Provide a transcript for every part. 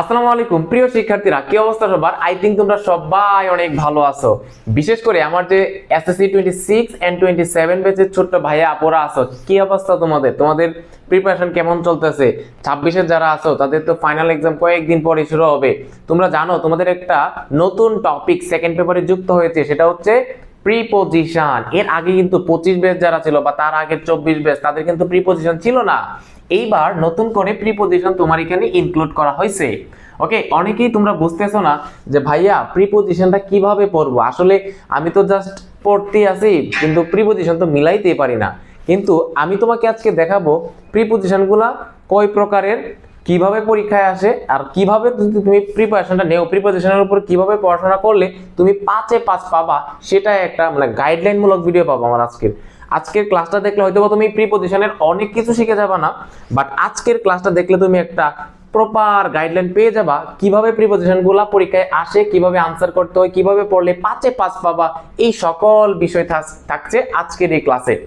আসসালামু আলাইকুম। প্রিয় শিক্ষার্থীরা, কি অবস্থা সবার? আই থিঙ্ক তোমরা সবাই অনেক ভালো আছো। বিশেষ করে আমার যে SSC twenty six and twenty seven ব্যাচের ছোট্ট ভাইয়া আপুরা আছো, কি অবস্থা তোমাদের? তোমাদের প্রিপারেশন কেমন চলতেছে? ছাব্বিশের যারা আছো, তাদের তো ফাইনাল এক্সাম কয়েকদিন পরে শুরু হবে। তোমরা জানো, তোমাদের একটা নতুন টপিক সেকেন্ড পেপারে যুক্ত হয়েছে, সেটা হচ্ছে প্রিপোজিশন এর আগে কিন্তু পঁচিশ বেস যারা ছিল বা তার আগে চব্বিশ বেস তাদের কিন্তু প্রিপোজিশন ছিল না। এইবার নতুন করে প্রিপোজিশন তোমার এখানে ইনক্লুড করা হয়েছে। ওকে অনেকেই তোমরা বুঝতেছো না যে ভাইয়া প্রিপোজিশনটা কীভাবে পড়ব? আসলে আমি তো জাস্ট পড়তে আছি, কিন্তু প্রিপোজিশন তো মিলাইতেই পারি না। কিন্তু আমি তোমাকে আজকে দেখাবো প্রিপোজিশনগুলা কয় প্রকারের, কীভাবে পরীক্ষায় আসে, আর কীভাবে তুমি প্রিপারেশনটা নেও প্রিপোজিশনের উপর কীভাবে পড়াশোনা করলে তুমি পাঁচে পাঁচ পাবা সেটা একটা মানে গাইডলাইন মূলক ভিডিও পাবো আমার আজকের। আজকের ক্লাসটা দেখলে হয়তো তুমি প্রিপোজিশনের অনেক কিছু শিখে যাবে না বাট আজকের ক্লাসটা দেখলে তুমি একটা প্রপার গাইডলাইন পেয়ে যাবা কীভাবে প্রিপোজিশনগুলা পরীক্ষায় আসে, কীভাবে আনসার করতে হয়, কীভাবে পড়লে পাঁচে পাঁচ পাবা, এই সকল বিষয় থাক- থাকছে আজকের এই ক্লাসে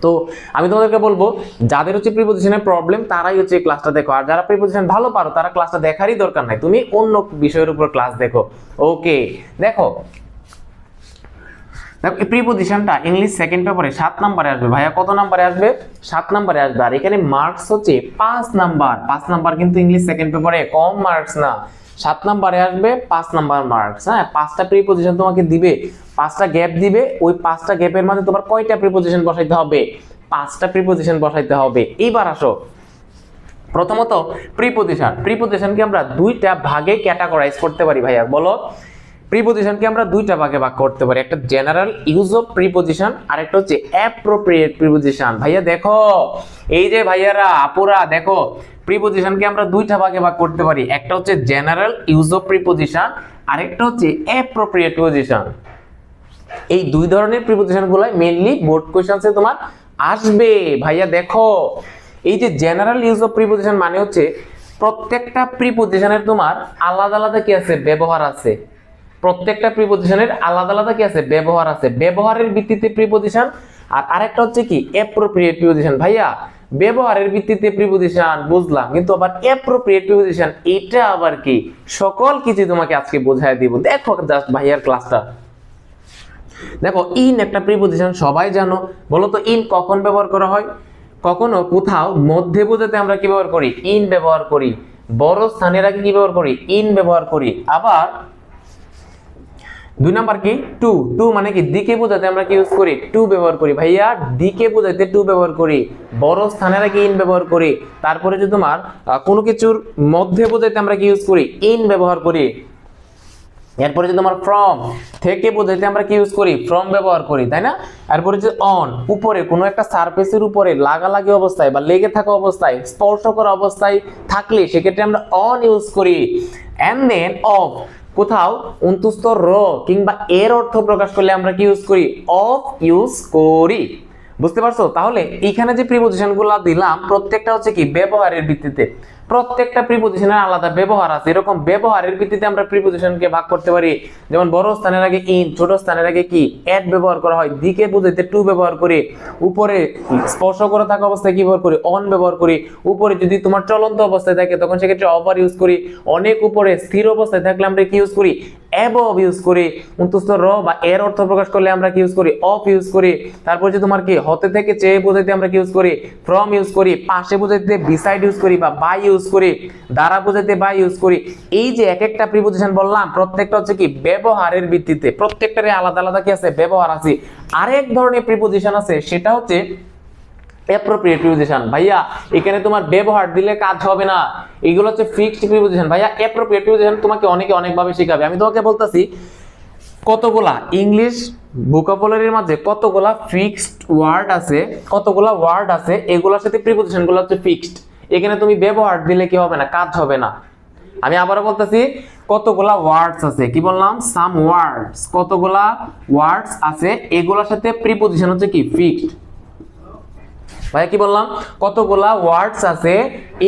তো আমি তোমাদেরকে বলব, যাদের হচ্ছে প্রিপোজিশনের প্রবলেম তারাই হচ্ছে ক্লাসটা দেখো। আর যারা প্রিপোজিশন ভালো পারো, তারা ক্লাসটা দেখারই দরকার নাই। তুমি অন্য বিষয়ের উপর ক্লাস দেখো। ওকে দেখো দেখো, এই প্রিপোজিশনটা ইংলিশ সেকেন্ড পেপারে সাত নম্বরে আসবে। ভাইয়া, কত নম্বরে আসবে? সাত নম্বরে আসবে। আর এখানে মার্কস হচ্ছে পাঁচ নাম্বার। পাঁচ নাম্বার কিন্তু ইংলিশ সেকেন্ড পেপারে কম মার্কস না। সাত নম্বরে আসবে, পাঁচ নাম্বার মার্কস হ্যাঁ পাঁচটা প্রিপোজিশন তোমাকে দিবে। পাঁচটা গ্যাপ দিবে। ওই পাঁচটা গ্যাপের মাঝে তোমার কয়টা প্রিপোজিশন বসাইতে হবে? পাঁচটা প্রিপোজিশন বসাইতে হবে। এইবার আসো। প্রথমত প্রিপোজিশন প্রিপোজিশনকে আমরা দুইটা ভাগে ক্যাটাগরাইজ করতে পারি, ভাইয়া। বলো। প্রিপোজিশনকে আমরা দুইটা ভাগে ভাগ করতে পারি। একটা জেনারেল ইউজ অফ প্রিপোজিশন আর একটা হচ্ছে অ্যাপ্রোপ্রিয়েট প্রিপোজিশন ভাইয়া, দেখো, এই যে ভাইয়ারা, আপুরা, দেখো প্রিপোজিশনকে আমরা দুইটা ভাগে ভাগ করতে পারি। একটা হচ্ছে জেনারেল ইউজ অফ প্রিপোজিশন আর একটা হচ্ছে অ্যাপ্রোপ্রিয়েট প্রিপোজিশন এই দুই ধরনের প্রিপোজিশন গুলাই মেইনলি বোর্ড কোশ্চেন্সে তোমার আসবে। ভাইয়া, দেখো, এই যে জেনারেল ইউজ অফ প্রিপোজিশন মানে হচ্ছে প্রত্যেকটা প্রিপোজিশনের তোমার আলাদা আলাদা কি আছে? ব্যবহার আছে। প্রত্যেকটা প্রিপোজিশনের আলাদা আলাদা কি আছে? ব্যবহার আছে। ব্যবহারের ভিত্তিতে প্রিপোজিশন আর আরেকটা হচ্ছে কি? অ্যাপ্রোপ্রিয়েট প্রিপোজিশন ভাইয়া, ব্যবহারের ভিত্তিতে প্রিপোজিশন বুঝলাম। কিন্তু আবার অ্যাপ্রোপ্রিয়েট প্রিপোজিশন এটা আবার কি? সকল কিছু তোমাকে আজকে বোঝায় দিব। দেখো জাস্ট ভাইয়ার ক্লাসটা দেখো ইন একটা প্রিপোজিশন সবাই জানো। বলো তো ইন কখন ব্যবহার করা হয়? কখনো, কোথাও, মধ্যে বোঝাতে আমরা কি ব্যবহার করি? ইন ব্যবহার করি। বড় স্থানের আগে কি ব্যবহার করি? ইন ব্যবহার করি। আবার দুই নাম্বার কি? টু। টু মানে কি? দিকে বোঝাতে আমরা কি ইউজ করি? টু ব্যবহার করি। ভাইয়া দিকে বোঝাতে টু ব্যবহার করি। বড় স্থানের আগে ইন ব্যবহার করি। তারপরে যে তোমার কোনো কিছুর মধ্যে বোঝাতে আমরা কি ইউজ করি? ইন ব্যবহার করি। এরপরে যে তোমার ফ্রম থেকে বোঝাইতে আমরা কি ইউজ করি? ফ্রম ব্যবহার করি, তাই না? এরপরে যে অন উপরে, কোনো একটা সারফেসের উপরে লাগালাগি অবস্থায় বা লেগে থাকা অবস্থায়, স্পর্শ করা অবস্থায় থাকলে সেক্ষেত্রে আমরা অন ইউজ করি। অ্যান্ড দেন অফ কোথাও অন্তুস্ত র কিংবা এর অর্থ প্রকাশ করলে আমরা কি ইউজ করি? অফ ইউজ করি। বুঝতে পারছ? তাহলে এইখানে যে প্রিপোজিশনগুলো দিলাম, প্রত্যেকটা হচ্ছে কি? ব্যবহারের ভিত্তিতে। প্রত্যেকটা প্রিপোজিশনের আলাদা ব্যবহার আছে। এরকম ব্যবহারের ভিত্তিতে আমরা প্রিপোজিশনকে ভাগ করতে পারি। যেমন বড় স্থানের আগে ইন ছোট স্থানের আগে কি? এট ব্যবহার করা হয়। দিকে বুঝাইতে টু ব্যবহার করি। উপরে স্পর্শ করে থাকা অবস্থায় কি ব্যবহার করি? অন ব্যবহার করি। উপরে যদি তোমার চলন্ত অবস্থায় থাকে, তখন সেক্ষেত্রে ওভার ইউজ করি। অনেক উপরে স্থির অবস্থায় থাকলে আমরা কি ইউজ করি? অ্যাবভ ইউজ করি অন্তস্থ র বা এর অর্থ প্রকাশ করলে আমরা কি ইউজ করি? অফ ইউজ করি। তারপর যে তোমার কি, হতে থেকে চেয়ে বোঝাইতে আমরা কি ইউজ করি? ফ্রম ইউজ করি, পাশে বোঝাইতে বিসাইড ইউজ করি বা বাই ইউজ করি, দ্বারা বোঝাইতে বাই ইউজ করি। এই যে এক একটা প্রিপোজিশন বললাম, প্রত্যেকটা হচ্ছে কি ব্যবহারের ভিত্তিতে। প্রত্যেকটারে আলাদা আলাদা কি আছে? ব্যবহার আছে। আরেক ধরনের প্রিপোজিশন আছে, সেটা হচ্ছে অ্যাপ্রোপ্রিয়েট প্রিপোজিশন ভাইয়া, এখানে তোমার ব্যবহার দিলে কাজ হবে না। এগুলো হচ্ছে ফিক্সড প্রিপোজিশন ভাইয়া অ্যাপ্রোপ্রিয়েট প্রিপোজিশন তোমাকে অনেকে অনেকভাবে শেখাবে। আমি তোমাকে বলতাছি, কতগুলা ইংলিশ ভোকাবুলারির মাঝে কতগুলা ফিক্সড ওয়ার্ড আছে, কতগুলা ওয়ার্ড আছে, এগুলোর সাথে প্রিপোজিশনগুলো হচ্ছে ফিক্সড এখানে তুমি ব্যবহার দিলে কি হবে না, কাজ হবে না। আমি আবারও বলতেছি, কতগুলা ওয়ার্ডস আছে? কি বললাম? সাম ওয়ার্ডস কতগুলা ওয়ার্ডস আছে? এগুলোর সাথে প্রিপোজিশন হচ্ছে কি? ফিক্সড ভাইয়া কি বললাম? কতগুলা ওয়ার্ডস আছে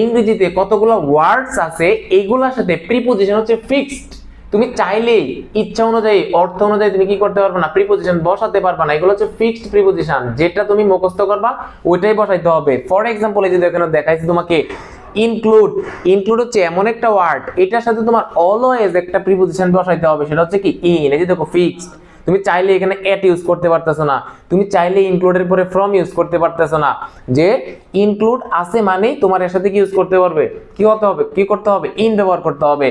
ইংরেজিতে, কতগুলা ওয়ার্ডস আছে, এগুলার সাথে প্রিপোজিশন হচ্ছে ফিক্সড তুমি চাইলেই ইচ্ছা অনুযায়ী, অর্থ অনুযায়ী তুমি কি করতে পারবে না প্রিপোজিশন বসাতে পারবে না। এগুলো হচ্ছে ফিক্সড প্রিপোজিশন যেটা তুমি মুখস্থ করবা, ওইটাই বসাইতে হবে। ফর এক্সাম্পল এই যে এখানে দেখাইছি তোমাকে ইনক্লুড ইনক্লুড হচ্ছে এমন একটা ওয়ার্ড এটার সাথে তোমার অলওয়েজ একটা প্রিপোজিশন বসাইতে হবে, সেটা হচ্ছে কি ইন এই যে দেখো ফিক্সড তুমি চাইলে এখানে এট ইউজ করতে পারতেছো না। তুমি চাইলে ইনক্লুডের পরে ফ্রম ইউজ করতে পারতেছো না। যে ইনক্লুড আছে মানেই তোমার এর সাথে কি ইউজ করতে পারবে? কি হতে হবে? কি করতে হবে? ইন ব্যবহার করতে হবে।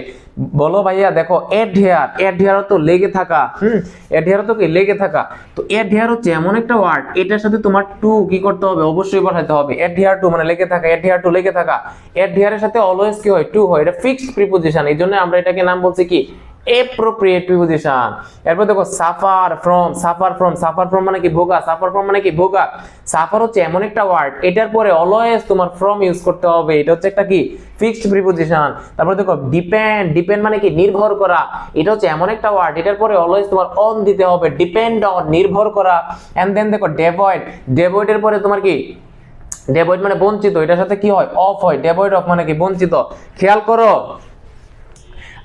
বলো ভাইয়া, দেখো এড হেয়ার এড হেয়ার তো লেগে থাকা। হুম এড হেয়ার তো কি? লেগে থাকা। তো এড হেয়ার হচ্ছে এমন একটা ওয়ার্ড এটার সাথে তোমার টু কি করতে হবে? অবশ্যই বসাইতে হবে। এড হেয়ার টু মানে লেগে থাকা এড হেয়ার টু লেগে থাকা। এড হেয়ারের সাথে অলওয়েজ কি হয়? টু হয়। এটা ফিক্সড প্রিপোজিশন এই জন্য আমরা এটাকে নাম বলছি কি? Appropriate preposition এরপর দেখো suffer from suffer from suffer from মানে কি ভোগা? সাফার ফ্রম মানে কি ভোগা? সাফার হচ্ছে এমন একটা ওয়ার্ড এটার পরে অলওয়েজ তোমার ফ্রম ইউজ করতে হবে। এটা হচ্ছে একটা কি? ফিক্সড প্রিপোজিশন তারপর দেখো ডিপেন্ড ডিপেন্ড মানে কি? নির্ভর করা। এটা হচ্ছে এমন একটা ওয়ার্ড এটার পরে অলওয়েজ তোমার অন দিতে হবে। ডিপেন্ড অন নির্ভর করা। এন্ড দেন দেখো ডেভয়েড ডেভয়েডের পরে তোমার কি? ডেভয়েড মানে বঞ্চিত। এটার সাথে কি হয়? অফ হয়। ডেভয়েড অফ মানে কি? বঞ্চিত। খেয়াল করো।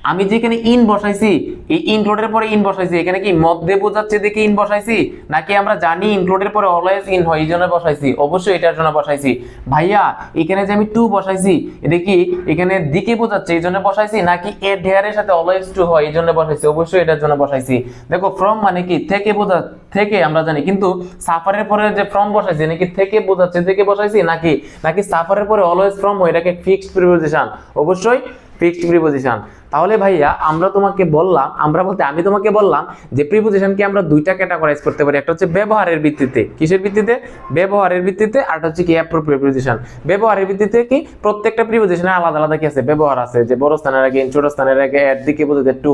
আমি যেখানে ইন বসাইছি, এই ইনক্লুডের পরে ইন বসাইছি। এখানে কি মধ্যে বোঝাচ্ছে দেখে ইন বসাইছি? নাকি আমরা জানি ইনক্লুডের পরে অলওয়েজ ইন হয়, এই জন্য বসাইছি? অবশ্যই এটার জন্য বসাইছি। ভাইয়া, এখানে যে আমি টু বসাইছি কি এখানে দিকে বোঝাচ্ছে, এই জন্য বসাইছি? নাকি এ ঢেয়ারের সাথে অলওয়েজ টু হয়, এই জন্য বসাইছি? অবশ্যই এটার জন্য বসাইছি। দেখো ফ্রম মানে কি? থেকে বোঝা, থেকে আমরা জানি, কিন্তু সাফারের পরে যে ফ্রম বসাইছি নাকি থেকে বোঝাচ্ছে, থেকে বসাইছি? নাকি নাকি সাফারের পরে অলওয়েজ ফ্রম হয়, এটাকে ফিক্সড প্রিপোজিশন অবশ্যই ফিক্সড প্রিপোজিশন তাহলে ভাইয়া, আমরা তোমাকে বললাম, আমরা বলতে, আমি তোমাকে বললাম যে প্রিপোজিশনকে আমরা দুইটা ক্যাটাগরাইজ করতে পারি। একটা হচ্ছে ব্যবহারের ভিত্তিতে। কিসের ভিত্তিতে? ব্যবহারের ভিত্তিতে, আর হচ্ছে কি অ্যাপ্রোপ্রিয়েট প্রিপোজিশন ব্যবহারের ভিত্তিতে কি প্রত্যেকটা প্রিপোজিশনে আলাদা আলাদা কি আছে? ব্যবহার আছে। যে বড় স্থানের আগে ছোট স্থানের আগে এর দিকে বোঝাতে টু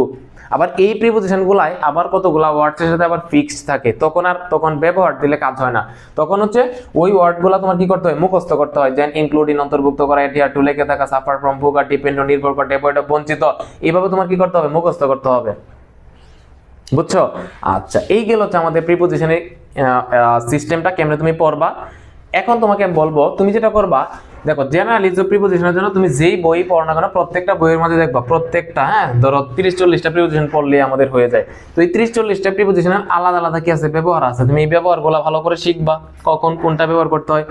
আবার এই প্রিপোজিশন গুলাই আবার কতগুলা ওয়ার্ডসের সাথে আবার ফিক্সড থাকে। তখন আর, তখন ব্যবহার দিলে কাজ হয় না। তখন হচ্ছে ওই ওয়ার্ডগুলো তোমার কি করতে হয়? মুখস্থ করতে হয়। যেন ইনক্লুডিং অন্তর্ভুক্ত করা এটি আর টু লেগে থাকা সাফার ফ্রম ভোগা ডিপেন্ড নির্ভর করে বঞ্চিত। এইভাবে তোমার কি করতে হবে? মুখস্থ করতে হবে। বুঝছ? আচ্ছা এই গেল হচ্ছে আমাদের প্রিপোজিশনের সিস্টেমটা কেমনে তুমি পড়বা? এখন তোমাকে বলব, তুমি যেটা করবা দেখো জেনারেলি যে প্রিপোজিশনের জন্য তুমি যেই বই পড়ো না কেন, প্রত্যেকটা বইয়ের মধ্যে দেখবা, প্রত্যেকটা হ্যাঁ? ধরো তিরিশ চল্লিশটা প্রিপোজিশন পড়লে আমাদের হয়ে যায়। তো এই তিরিশ চল্লিশটা প্রিপোজিশনের আলাদা আলাদা কি আছে? ব্যবহার আছে। তুমি এই ব্যবহারগুলো ভালো করে শিখবা, কখন কোনটা ব্যবহার করতে হয়।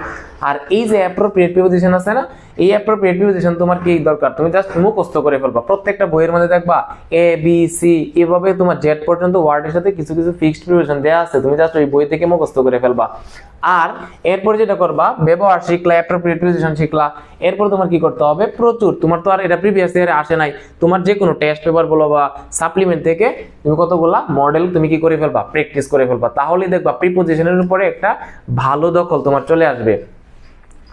আর এই যে অ্যাপ্রোপ্রিয়েট প্রিপোজিশন আছে না, এই অ্যাপ্রোপ্রিয়েট প্রিপোজিশন তোমার কি দরকার? তুমি জাস্ট মুখস্থ করে ফেলবা। প্রত্যেকটা বইয়ের মধ্যে দেখবা এ বি সি এভাবে তোমার জেড পর্যন্ত ওয়ার্ডের সাথে কিছু কিছু ফিক্সড প্রিপোজিশন দেওয়া আছে। তুমি জাস্ট ওই বই থেকে মুখস্থ করে ফেলবা। আর এরপর যেটা করবা, ব্যবহার শিখলা প্রিপোজিশন শিখলা, এরপর তোমার কি করতে হবে? প্রচুর। তোমার তো আর এটা প্রিভিয়াস ইয়ারে আসে নাই। তোমার যে কোনো টেস্ট পেপার বলো বা সাপ্লিমেন্ট থেকে তুমি কতগুলা মডেল তুমি কি করে ফেলবা? প্র্যাকটিস করে ফেলবা। তাহলেই দেখবা প্রিপোজিশনের উপরে একটা ভালো দখল তোমার চলে আসবে।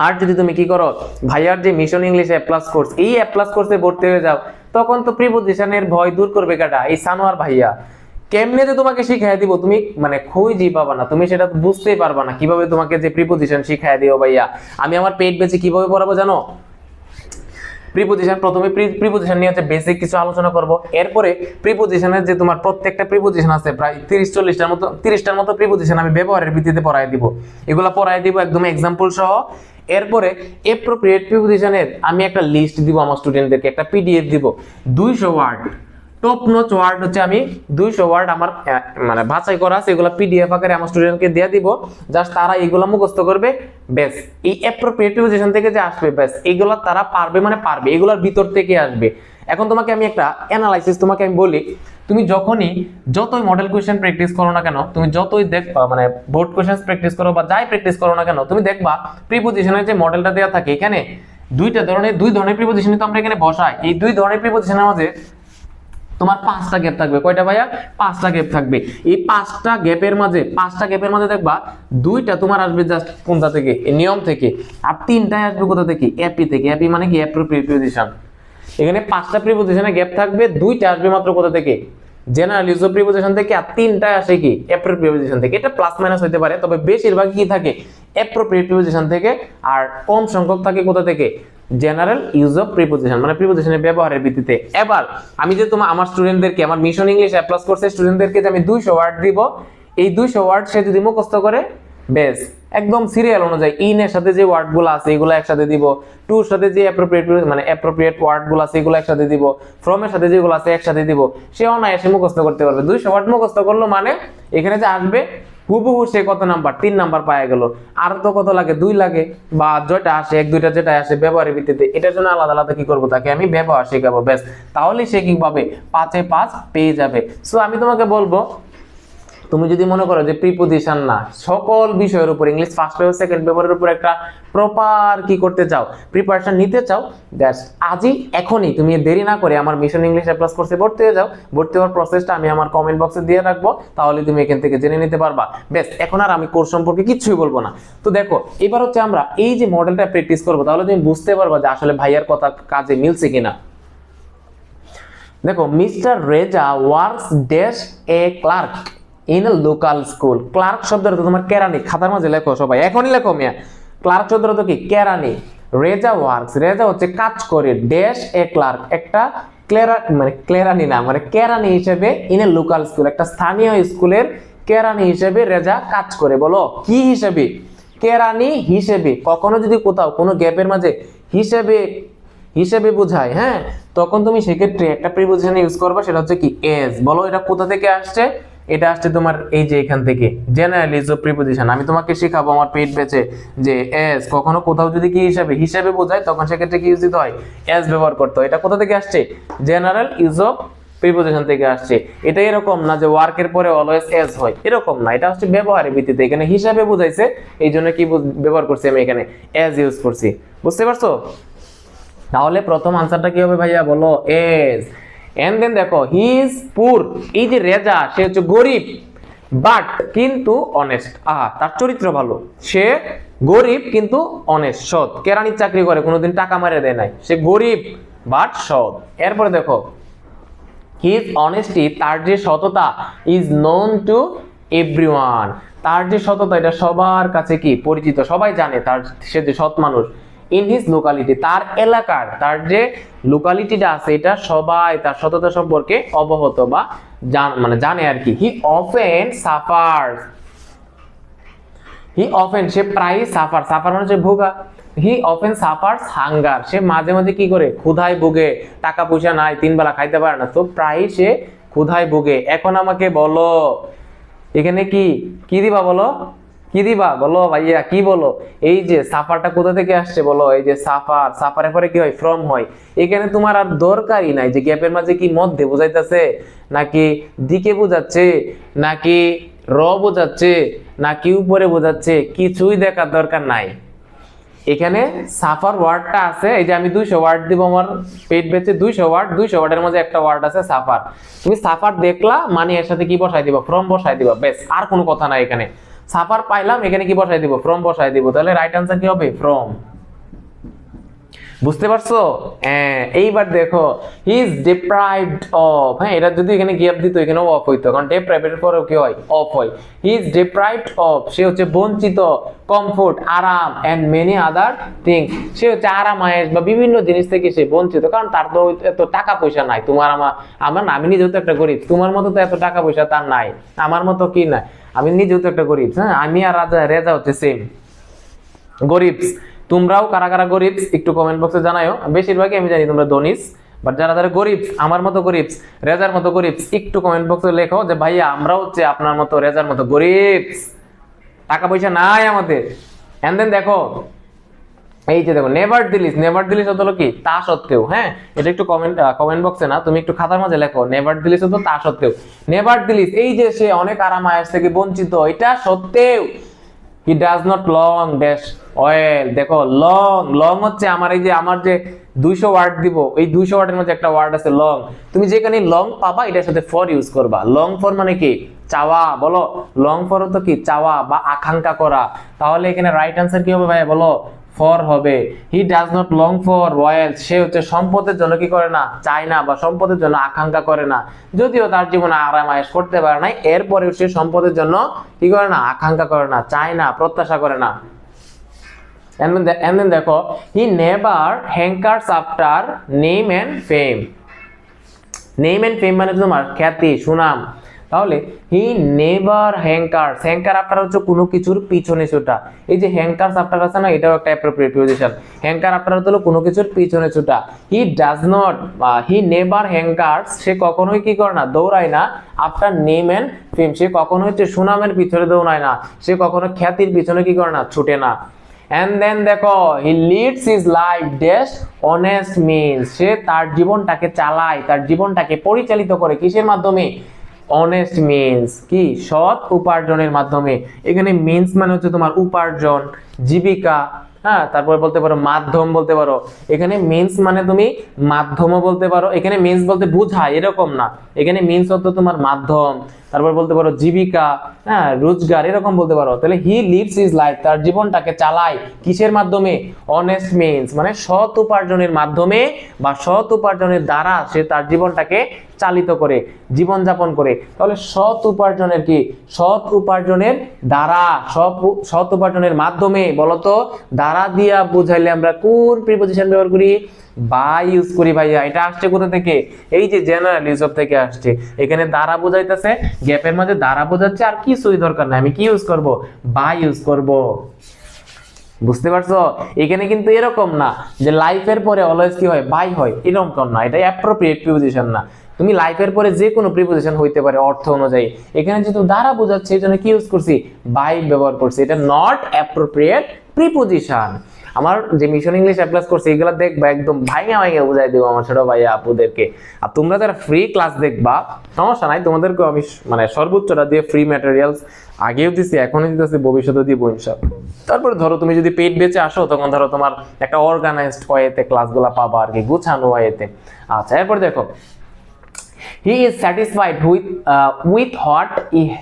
আর যদি তুমি কি করো, ভাইয়ার যে mission English A plus course এই এ প্লাস কোর্সে ভর্তি হয়ে যাও, তখন তো প্রিপোজিশনের ভয় দূর করবে কাটা, এই সানোয়ার ভাইয়া। কেমনে যে তোমাকে শিখাই দিব, তুমি মানে খুঁজই পাবা না, তুমি সেটা বুঝতেই পারবা না। কীভাবে তোমাকে যে প্রিপোজিশন শিখাই দিও ভাইয়া? আমি আমার পেট বেঁচে কীভাবে পড়াবো জানো? প্রিপোজিশন প্রথমে প্রিপোজিশন নিয়ে হচ্ছে বেসিক কিছু আলোচনা করব। এরপরে প্রিপোজিশনের যে তোমার প্রত্যেকটা প্রিপোজিশন আছে, প্রায় তিরিশ, চল্লিশটার মতো তিরিশটার মতো প্রিপোজিশন আমি ব্যবহারের ভিত্তিতে পড়াই দিব। এগুলো পড়াই দিব একদম এক্সাম্পল সহ। এরপরে এপ্রোপ্রিয়েট প্রিপোজিশনের আমি একটা লিস্ট দিব আমার স্টুডেন্টদেরকে একটা পিডিএফ দিব। দুইশো ওয়ার্ড টপ নোচ ওয়ার্ড হচ্ছে আমি দুইশো ওয়ার্ড আমার মানে বাছাই করা আছে। এগুলো পিডিএফ আকারে আমার স্টুডেন্টকে দিয়ে দিব। জাস্ট তারা এগুলো মুখস্থ করবে। ব্যাস, এই অ্যাপ্রোপ্রিয়েট থেকে যে আসবে, ব্যাস, এগুলো তারা পারবে মানে পারবে। এগুলোর ভিতর থেকে আসবে। এখন তোমাকে আমি একটা অ্যানালাইসিস তোমাকে আমি বলি, তুমি যখনই যতই মডেল কোয়েশ্চেন প্র্যাকটিস করো না কেন, তুমি যতই দেখবা মানে বোর্ড কোয়েশ্চেন প্র্যাকটিস করো বা যাই প্র্যাকটিস করো না কেন, তুমি দেখবা প্রিপোজিশনের যে মডেলটা দেওয়া থাকে এখানে, দুইটা ধরনের, দুই ধরনের প্রিপোজিশন তো আমরা এখানে বসাই। এই দুই ধরনের প্রিপোজিশনের মাঝে তোমার পাঁচটা গ্যাপ থাকবে। কয়টা ভাইয়া? পাঁচটা গ্যাপ থাকবে। এই পাঁচটা গ্যাপের মাঝে, পাঁচটা গ্যাপের মাঝে দেখবা, দুইটা তোমার আসবে জাস্ট কোনটা থেকে? নিয়ম থেকে। আর তিনটায় আসবে কোথা থেকে? অ্যাপি থেকে। অ্যাপি মানে কি? প্রিপোজিশন এখানে পাঁচটা প্রিপোজিশনে গ্যাপ থাকবে, দুইটা আসবে মাত্র কোথা থেকে? জেনারেল ইউজ প্রিপোজিশন থেকে, আর তিনটায় আসে কি? অ্যাপ্রোপ্রিয়েট থেকে। এটা প্লাস মাইনাস হতে পারে, তবে বেশিরভাগ কি থাকে? অ্যাপ্রোপ্রিয়েট প্রিপোজিশন থেকে, আর কম সংখ্যক থাকে কোথা থেকে? জেনারেল ইউজ অফ প্রিপোজিশন মানে প্রিপোজিশনের ব্যবহারের ভিত্তিতে। এবার, আমি যে তোমার আমার স্টুডেন্টদেরকে, আমার মিশন ইংলিশ অ্যাপ্লাস কোর্সের স্টুডেন্টদেরকে যে আমি দুইশো ওয়ার্ড দিব, এই দুইশো ওয়ার্ড সে যদি মুখস্থ করে, বেশ, একদম সিরিয়াল অনুযায়ী ইন এর সাথে যে ওয়ার্ডগুলো আছে, এগুলো একসাথে দিব টুর সাথে যে অ্যাপ্রোপ্রিয়েট মানে অ্যাপ্রোপ্রিয়েট ওয়ার্ডগুলো আছে, এগুলো একসাথে দিব ফ্রম এর সাথে যেগুলো আছে, একসাথে দিব, সে অনায়াসে মুখস্থ করতে পারবে। দুইশো ওয়ার্ড মুখস্থ করল মানে এখানে যে আসবে হুবহু সে কত নাম্বার? তিন নাম্বার পাওয়া গেল। আর তো কত লাগে? দুই লাগে। বা যেটা আসে, এক, দুইটা যেটা আসে, ব্যবহারের ভিত্তিতে। এটার জন্য আলাদা আলাদা কি করব তাকে আমি? ব্যবহার শেখাবো, ব্যাস। তাহলে সে কি পাবে? পাঁচে পাঁচ পেয়ে যাবে। সো আমি তোমাকে বলব তুমি যদি মনে করো যে প্রিপোজিশন না, সকল বিষয়ের উপর ইংলিশ ফার্স্ট পেপার সেকেন্ড পেপারের উপর একটা প্রপার কি করতে চাও প্রিপারেশন নিতে চাও দ্যাটস আজই, এখনই, তুমি দেরি না করে আমার মিশন ইংলিশ অ্যাপ্লাস কোর্সে ভর্তি হয়ে যাও, ভর্তি হওয়ার প্রসেসটা আমি আমার কমেন্ট বক্সে দিয়ে রাখব, তাহলে তুমি এখান থেকে জেনে নিতে পারবা। বেশ এখন আর আমি কোর্স সম্পর্কে কিছুই বলব না। তো দেখো, এবার হচ্ছে আমরা এই যে মডেলটা প্র্যাকটিস করব, তাহলে তুমি বুঝতে পারবা যে আসলে ভাইয়ার কথা কাজে মিলছে কিনা। দেখো Mister Reza works dash a clerk in a local school clerk শব্দটা তো তোমার কেরানি, খাতার মাঝে লেখো সবাই, এখনই লেখো মিয়া। ক্লার্ক শব্দটা তো কি? কেরানি। রেজা ওয়ার্কস রেজা হচ্ছে কাজ করে। ড্যাশ এ ক্লার্ক একটা ক্লেরা মানে ক্লেরানি না মানে কেরানি হিসেবে ইন এ লোকাল স্কুল একটা স্থানীয় স্কুলের কেরানি হিসেবে রেজা কাজ করে, বলো। কি হিসেবে? কেরানি হিসেবে। কখনো যদি কোথাও কোনো গ্যাপের মাঝে হিসেবে হিসেবে বোঝায় হ্যাঁ? তখন তুমি সেক্ষেত্রে একটা প্রিপোজিশন ইউজ করবে, সেটা হচ্ছে কি এজ বলো, এটা কোথা থেকে আসছে? এটা আসছে তোমার এই যে এখান থেকে জেনারেলি ইজ প্রিপোজিশন আমি তোমাকে শেখাবো আমার পেট বেচে যে এজ কখনো কোথাও যদি কি হিসাবে হিসাবে বোঝায়, তখন সেক্ষেত্রে কি ইউজ দিতে হয়? এজ ব্যবহার করতে হয়। এটা কোথা থেকে আসছে? জেনারেল ইউজ অফ প্রিপোজিশন থেকে আসছে। এটা এরকম না যে ওয়ার্কের পরে অলওয়েজ এজ হয়। এরকম না। এটা হচ্ছে ব্যবহারের ভিত্তিতে। এখানে হিসাবে বোঝাইছে, এই জন্য কি ব্যবহার করছি আমি এখানে। এজ ইউজ করছি। বুঝতে পারছ? তাহলে প্রথম আনসারটা কি হবে ভাইয়া? বলো এজ এন্ড দেন দেখো হি ইজ পুর এই যে রেজা, সে হচ্ছে গরিব। বাট কিন্তু অনেস্ট আহা, তার চরিত্র ভালো। সে গরিব কিন্তু অনেস্ট সৎ। কেরানির চাকরি করে? কোনোদিন টাকা মারে দেয় নাই। সে গরিব বাট সৎ। এরপরে দেখো হিজ অনেস্টি তার যে সততা ইজ নোন টু এভরিওয়ান তার যে সততা, এটা সবার কাছে কি? পরিচিত। সবাই জানে তার, সে যে সৎ মানুষ। ইন হিজ লোকালিটি তার এলাকার, তার যে লোকালিটিটা আছে, এটা সবাই তার সততা সম্পর্কে অবগত বা জান মানে জানে আর কি। He often suffers he often সে প্রায় সাফার সাফার মানে হচ্ছে ভোগা। হি অফেন সাফার্স হাঙ্গার সে মাঝে মাঝে কি করে? ক্ষুধায় ভোগে টাকা পয়সা নাই, তিন বেলা খাইতে পারে না। তো প্রায় সে ক্ষুধায় ভোগে। এখন আমাকে বলো, এখানে কি কি দিবা বলো? কি দিবা? বলো ভাইয়া, কি বলো? এই যে সাফারটা কোথা থেকে আসছে বলো? এই যে সাফার, সাফারের পরে কি হয়? ফ্রম হয়। এখানে তোমার আর দরকারই নাই যে গ্যাপের মাঝে কি মধ্যে বোঝাইতেছে নাকি দিকে বোঝাচ্ছে, নাকি র বোঝাচ্ছে, নাকি উপরে বোঝাচ্ছে, কিছুই দেখার দরকার নাই। এখানে সাফার ওয়ার্ডটা আছে, এই যে আমি দুইশো ওয়ার্ড দিব আমার পেট বেচে, দুইশো ওয়ার্ড, দুইশো ওয়ার্ডের মধ্যে একটা ওয়ার্ড আছে সাফার। তুমি সাফার দেখলা মানে এর সাথে কি বসাই দিবা? ফ্রম বসাই দিবা বেশ আর কোনো কথা নাই এখানে। সাফার পাইলাম, এখানে কি বসাই দিব? ফ্রম বসাই দিব। তাহলে রাইট আনসার কি হবে? ফ্রম বুঝতে পারছ? এইবার দেখো হি ইজ ডিপ্রাইভড অফ হ্যাঁ এটা যদি এখানে গ্যাপ দিত এখানে অফ হইতো কারণ ডিপ্রাইভের পরেও কি হয়? অফ হয়। হি ইজ ডিপ্রাইভড অফ সে হচ্ছে বঞ্চিত কমফোর্ট আরাম এন্ড মেনি আদার থিংস সে হচ্ছে আরাম আয়েস বা বিভিন্ন জিনিস থেকে সে বঞ্চিত কারণ তার তো এত টাকা পয়সা নাই। তোমার আমার আমার না, আমি নিজেও তো একটা গরিব। তোমার মতো তো এত টাকা পয়সা তার নাই। আমার মতো কি নাই? আমি নিজেও তো একটা গরিব হ্যাঁ আমি আর রাজা রেজা হচ্ছে সেম গরিব। তোমরাও কারা কারা গরিব, একটু কমেন্ট বক্সে জানাও বেশিরভাগই আমি জানি তোমরা ধনিস বাট যারা যারা গরিব, আমার মতো গরিব, রেজার মতো গরিব, একটু কমেন্ট বক্সে লেখো যে, ভাইয়া আমরা হচ্ছে আপনার মতো রেজার মতো গরিব। টাকা পয়সা নাই আমাদের। এন্ড দেন দেখো, এই যে দেখো নেভার দিলিস নেভার দিলিস হলো কি? তা সত্ত্বেও হ্যাঁ? এটা একটু কমেন্ট কমেন্ট বক্সে না, তুমি একটু খাতার মাঝে লেখো নেভার দিলিস হতো তা সত্ত্বেও। নেভার দিলিস এই যে সে অনেক আরাম আয়েস থেকে বঞ্চিত, এটা সত্ত্বেও he does not long dash oil দেখো লং লং হচ্ছে আমার এই যে, আমার যে দুইশো ওয়ার্ড দিব, এই দুইশো ওয়ার্ডের মধ্যে একটা ওয়ার্ড আছে লং তুমি যেখানে লং পাবা, এটার সাথে ফর ইউজ করবা। লং ফর মানে কি? চাওয়া, বলো। লং ফর তো কি? চাওয়া বা আকাঙ্ক্ষা করা। তাহলে এখানে রাইট আনসার কি হবে ভাই বলো? ফর হবে। He does not long for royal সে হচ্ছে সম্পদের জন্য কি করে না? চায় না বা সম্পদের জন্য আকাঙ্ক্ষা করে না। যদিও তার জীবনে আরাম আয়েস করতে পারে না এরপরেও সে সম্পদের জন্য কি করে না? আকাঙ্ক্ষা করে না, চায় না, প্রত্যাশা করে না। And then দেখো he never hankers after name and fame name and fame মানে তোমার খ্যাতি, সুনাম। তাহলে হি নেভার হ্যাঙ্কার্স হ্যাঙ্কার আপনার হচ্ছে কোনো কিছুর পিছনে ছোটা। এই যে হ্যাঙ্কার্স আপনার আছে না, এটাও একটা অ্যাপ্রোপ্রিয়েট পজিশন হ্যাঙ্কার আপনার হলো কোনো কিছুর পিছনে ছোটা। He does not he never hankers সে কখনোই কি করে না, দৌড়ায় না আফটার নেম অ্যান্ড ফেম সে কখনোই হচ্ছে সুনামের পিছনে দৌড়ায় না। সে কখনো খ্যাতির পিছনে কি করে না, ছুটে না। এন্ড দেন দেখো he leads his life dash honest means সে তার জীবনটাকে চালায়, তার জীবনটাকে পরিচালিত করে। কিসের মাধ্যমে? অনেস্ট মিনস কি? সৎ উপার্জনের মাধ্যমে। এখানে মিনস মানে হচ্ছে তোমার উপার্জন, জীবিকা হ্যাঁ? তারপরে বলতে পারো মাধ্যম বলতে পারো। এখানে মিনস মানে তুমি মাধ্যমও বলতে পারো। এখানে মিনস বলতে বুঝায়, এরকম না। এখানে মিনস হতো তোমার মাধ্যম। তারপর বলতে পারো জীবিকা হ্যাঁ রোজগার, এরকম বলতে পারো। তাহলে হি লিভস ইজ লাইফ তার জীবনটাকে চালায়। কিসের মাধ্যমে? অনেস্ট মিনস মানে সৎ উপার্জনের মাধ্যমে বা সৎ উপার্জনের দ্বারা সে তার জীবনটাকে চালিত করে জীবন যাপন করে। তাহলে সৎ উপার্জনের কি? সৎ উপার্জনের দ্বারা, সৎ সৎ উপার্জনের মাধ্যমে, বলতো, দ্বারা দিয়া বুঝাইলে আমরা কোন প্রিপোজিশন ব্যবহার করি? বা ইউজ করি ভাইয়া, এটা আসছে কোথা থেকে? এই যে জেনারেল ইউজ থেকে আসছে। এখানে দ্বারা বোঝাইতেছে, গ্যাপের মাঝে দ্বারা বোঝাচ্ছে আর কি কিছুই দরকার নাই। আমি কি ইউজ করব? বা ইউজ করব। বুঝতে পারছ? এখানে কিন্তু এরকম না যে লাইফের পরে অলওয়েজ কি হয়? বাই হয়। এরকম না? এটা অ্যাপ্রোপ্রিয়েট প্রিপোজিশন না। তুমি লাইফের পরে যে কোনো প্রিপোজিশন হইতে পারে অর্থ অনুযায়ী। এখানে যেহেতু দ্বারা বোঝাচ্ছে, এই জন্য কি ইউজ করছি? বাই ব্যবহার করছি। এটা নট অ্যাপ্রোপ্রিয়েট প্রিপোজিশন আমার যে মিশন ইংলিশ অ্যাপ্লাস করছে এগুলো দেখবা একদম ভাইয়া ভাইয়া বুঝাই দেবো আমার ছোট ভাইয়া আপুদেরকে। আর তোমরা যারা ফ্রি ক্লাস দেখবা, সমস্যা নাই তোমাদেরকে আমি মানে সর্বোচ্চটা দিয়ে ফ্রি ম্যাটেরিয়ালস আগেও দিছি এখনই দিতেছি ভবিষ্যতে দিব ইনশাল্লাহ তারপরে ধরো তুমি যদি পেট বেঁচে আসো, তখন ধরো তোমার একটা অর্গানাইজড ওয়েতে ক্লাসগুলো পাবা আর কি, গুছানো ওয়েতে। আচ্ছা এরপর দেখো। He is satisfied with with what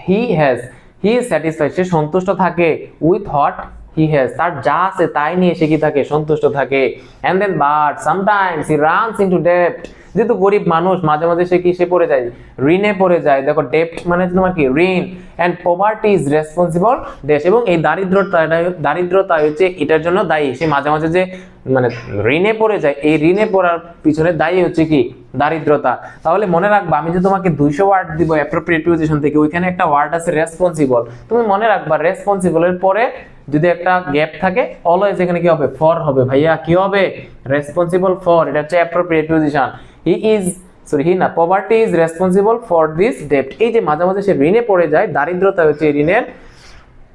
he has he is satisfied সে সন্তুষ্ট থাকে উইথ হট হি হ্যাজ তার যা আছে তাই নিয়ে সে কি থাকে? সন্তুষ্ট থাকে। And then but sometimes he runs into ডেপ্ট যেহেতু গরিব মানুষ, মাঝে মাঝে সে কি? সে পড়ে যায়। ঋণে পড়ে যায়। দেখো ডেপ্ট মানে তোমার কি? ঋণ। অ্যান্ড পভার্টি ইজ রেসপন্সিবল দেশ। এবং এই দারিদ্রতা দারিদ্রতা হচ্ছে এটার জন্য দায়ী। সে মাঝে মাঝে যে মানে ঋণে পড়ে যায়, এই ঋণে পড়ার পিছনে দায়ী হচ্ছে কি? দারিদ্রতা। তাহলে মনে রাখবা, আমি যে তোমাকে দুইশো ওয়ার্ড দিব অ্যাপ্রোপ্রিয়েট থেকে, ওইখানে একটা ওয়ার্ড আছে রেসপন্সিবল তুমি মনে রাখবা রেসপন্সিবলের পরে যদি একটা গ্যাপ থাকে অলওয়েজ এখানে কি হবে? ফর হবে। ভাইয়া, কি হবে? রেসপন্সিবল ফর এটা হচ্ছে appropriate position he is sorry he না poverty is responsible for this ডেপ্ট এই যে মাঝে মাঝে সে ঋণে পড়ে যায়, দারিদ্রতা হচ্ছে ঋণের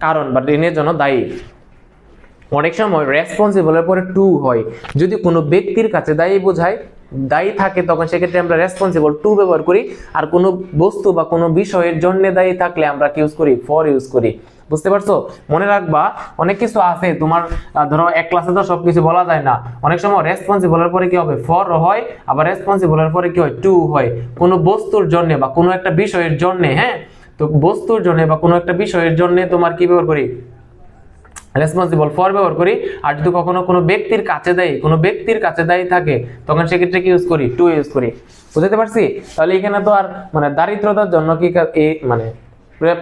কারণ বা ঋণের জন্য দায়ী। অনেক সময় রেসপন্সিবলের পরে টু হয়। যদি কোনো ব্যক্তির কাছে দায়ী বোঝায়, দায়ী থাকে, তখন সেক্ষেত্রে আমরা রেসপন্সিবল টু ব্যবহার করি। আর কোনো বস্তু বা কোনো বিষয়ের জন্য দায়ী থাকলে আমরা কি ইউজ করি? ফর ইউজ করি। বুঝতে পারছ? মনে রাখবা, অনেক কিছু আছে, তোমার ধরো, এক ক্লাসে তো সবকিছু বলা যায় না। অনেক সময় রেসপন্সিবলের পরে কি হবে? ফর হয়, আবার রেসপন্সিবলের পরে কি হয়? টু হয়। কোনো বস্তুর জন্য বা কোনো একটা বিষয়ের জন্য হ্যাঁ? তো বস্তুর জন্য বা কোনো একটা বিষয়ের জন্য তোমার কি ব্যবহার করি? রেসপন্সিবল ফর ব্যবহার করি। আর যদি কখনো কোনো ব্যক্তির কাছে দেয়, কোনো ব্যক্তির কাছে দায়ী থাকে, তখন সেক্ষেত্রে কি ইউজ করি? টু ইউজ করি। বুঝতে পারছি? তাহলে এখানে তো আর মানে দারিদ্রতার জন্য কি এই মানে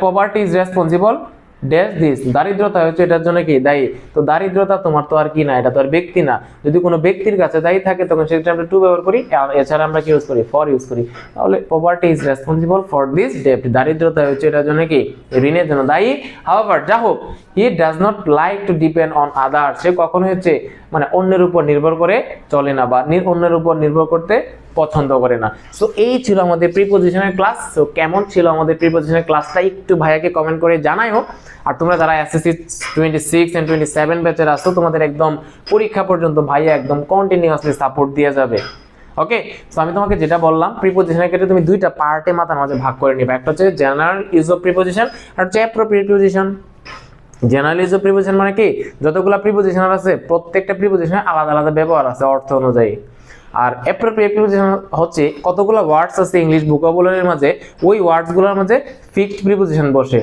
poverty is responsible dash this দারিদ্রতা হচ্ছে এটার জন্য কি দায়ী? তো দারিদ্রতা তোমার তো আর কি না, এটা তো আর ব্যক্তি না। যদি কোনো ব্যক্তির কাছে দায়ী থাকে, তখন সেক্ষেত্রে আমরা টু ব্যবহার করি। এছাড়া আমরা কি ইউজ করি? ফর ইউজ করি। তাহলে poverty is responsible for this ডেপ্ট দারিদ্রতা হচ্ছে এটার জন্য কি? ঋণের জন্য দায়ী। হাওয়ার যা হোক he does not like to depend on other সে কখনো হচ্ছে মানে অন্যের উপর নির্ভর করে চলে না বা অন্যের উপর নির্ভর করতে পছন্দ করে না। সো এই ছিল আমাদের প্রিপোজিশনের ক্লাস সো কেমন ছিল আমাদের প্রিপোজিশনের ক্লাসটা একটু ভাইয়াকে কমেন্ট করে জানাইও। আর তোমরা যারা SSC twenty six and twenty seven ব্যাচের আসো তোমাদের একদম পরীক্ষা পর্যন্ত ভাইয়া একদম কন্টিনিউয়াসলি সাপোর্ট দিয়ে যাবে। ওকে সো আমি তোমাকে যেটা বললাম প্রিপোজিশনের ক্ষেত্রে তুমি দুইটা পার্টে মাথার মাঝে ভাগ করে নিবে। একটা হচ্ছে general use of preposition R appropriate preposition general use of preposition মানে কি? যতগুলো প্রিপোজিশন আছে, প্রত্যেকটা প্রিপোজিশনের আলাদা আলাদা ব্যবহার আছে, অর্থ অনুযায়ী। আর অ্যাপ্রোপ্রিয়েট প্রিপোজিশন হচ্ছে কতগুলো ওয়ার্ডস আছে ইংলিশ ভোকাবুলারির মাঝে, ওই ওয়ার্ডসগুলোর মাঝে ফিক্সড প্রিপোজিশন বসে।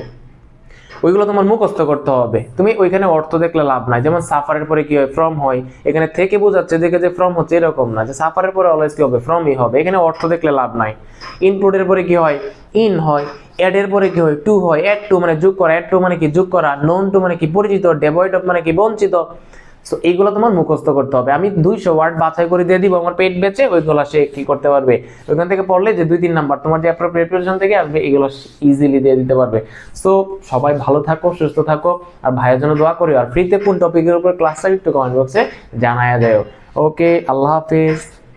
ওইগুলো তোমার মুখস্থ করতে হবে। তুমি ওইখানে অর্থ দেখলে লাভ নাই। যেমন সাফারের পরে কি হয়? ফ্রম হয়। এখানে থেকে বোঝাচ্ছে, দেখে যে ফ্রম হচ্ছে এরকম না। যে সাফারের পরে অলওয়েজ কি হবে? ফ্রমই হবে। এখানে অর্থ দেখলে লাভ নাই। ইনক্লুডের পরে কি হয়? ইন হয়। অ্যাড এর পরে কি হয়? টু হয়। অ্যাড টু মানে যোগ করা। অ্যাড টু মানে কি যোগ করা? নোন টু মানে কি পরিচিত? ডেভয়েড অফ মানে কি বঞ্চিত? সো এইগুলো তোমার মুখস্থ করতে হবে। আমি দুইশো ওয়ার্ড বাছাই করে দিয়ে দিব, আমার পেট বেচে ওইগুলো সে কি করতে পারবে? ওইখান থেকে পড়লে যে দুই, তিন নাম্বার, তোমার যে প্রিপারেশন থেকে আসবে এগুলো ইজিলি দিয়ে দিতে পারবে। সো সবাই ভালো থাকো, সুস্থ থাকো, আর ভাইয়ের জন্য দোয়া করি আর ফ্রিতে কোন টপিকের উপর ক্লাসটা একটু কমেন্ট বক্সে জানায়া যায় ওকে আল্লাহ হাফিজ।